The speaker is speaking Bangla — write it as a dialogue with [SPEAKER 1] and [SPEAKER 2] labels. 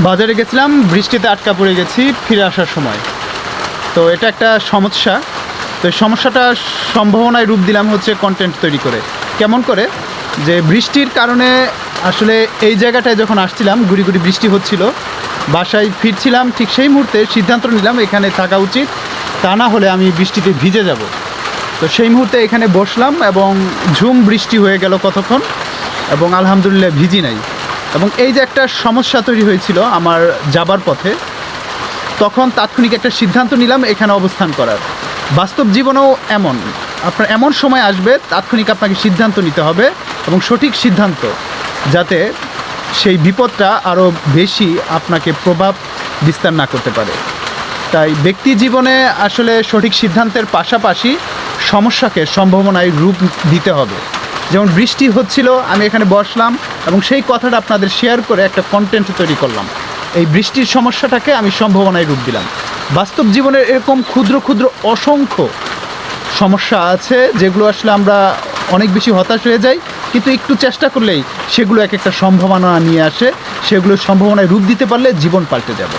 [SPEAKER 1] বাজারে গেছিলাম, বৃষ্টিতে আটকা পড়ে গেছি, ফিরে আসার সময়। তো এটা একটা সমস্যা। তো সমস্যাটা সম্ভাবনায় রূপ দিলাম হচ্ছে কন্টেন্ট তৈরি করে। কেমন করে? যে বৃষ্টির কারণে আসলে এই জায়গাটায় যখন আসছিলাম, গুড়ি গুড়ি বৃষ্টি হচ্ছিল, বাসায় ফিরছিলাম, ঠিক সেই মুহূর্তে সিদ্ধান্ত নিলাম, এখানে থাকা উচিত। তা না হলে আমি বৃষ্টিতে ভিজে যাব। তো সেই মুহূর্তে এখানে বসলাম এবং ঝুম বৃষ্টি হয়ে গেল কতক্ষণ? এবং আলহামদুলিল্লাহ ভিজি নাই। এবং এই যে একটা সমস্যা তৈরি হয়েছিল আমার যাবার পথে, তখন তাৎক্ষণিক একটা সিদ্ধান্ত নিলাম এখানে অবস্থান করার। বাস্তব জীবনেও এমন। আপনার এমন সময় আসবে, তাৎক্ষণিক আপনাকে সিদ্ধান্ত নিতে হবে এবং সঠিক সিদ্ধান্ত যাতে সেই বিপদটা আরও বেশি আপনাকে প্রভাব বিস্তার না করতে পারে। তাই ব্যক্তি জীবনে আসলে সঠিক সিদ্ধান্তের পাশাপাশি সমস্যাকে সম্ভাবনায় রূপ দিতে হবে। যেমন বৃষ্টি হচ্ছিল, আমি এখানে বসলাম এবং সেই কথাটা আপনাদের শেয়ার করে একটা কন্টেন্ট তৈরি করলাম। এই বৃষ্টির সমস্যাটাকে আমি সম্ভাবনায় রূপ দিলাম। বাস্তব জীবনের এরকম ক্ষুদ্র ক্ষুদ্র অসংখ্য সমস্যা আছে যেগুলো আসলে আমরা অনেক বেশি হতাশ হয়ে যাই, কিন্তু একটু চেষ্টা করলেই সেগুলো এক একটা সম্ভাবনা নিয়ে আসে, সেগুলো সম্ভাবনায় রূপ দিতে পারলে জীবন পাল্টে যাবে।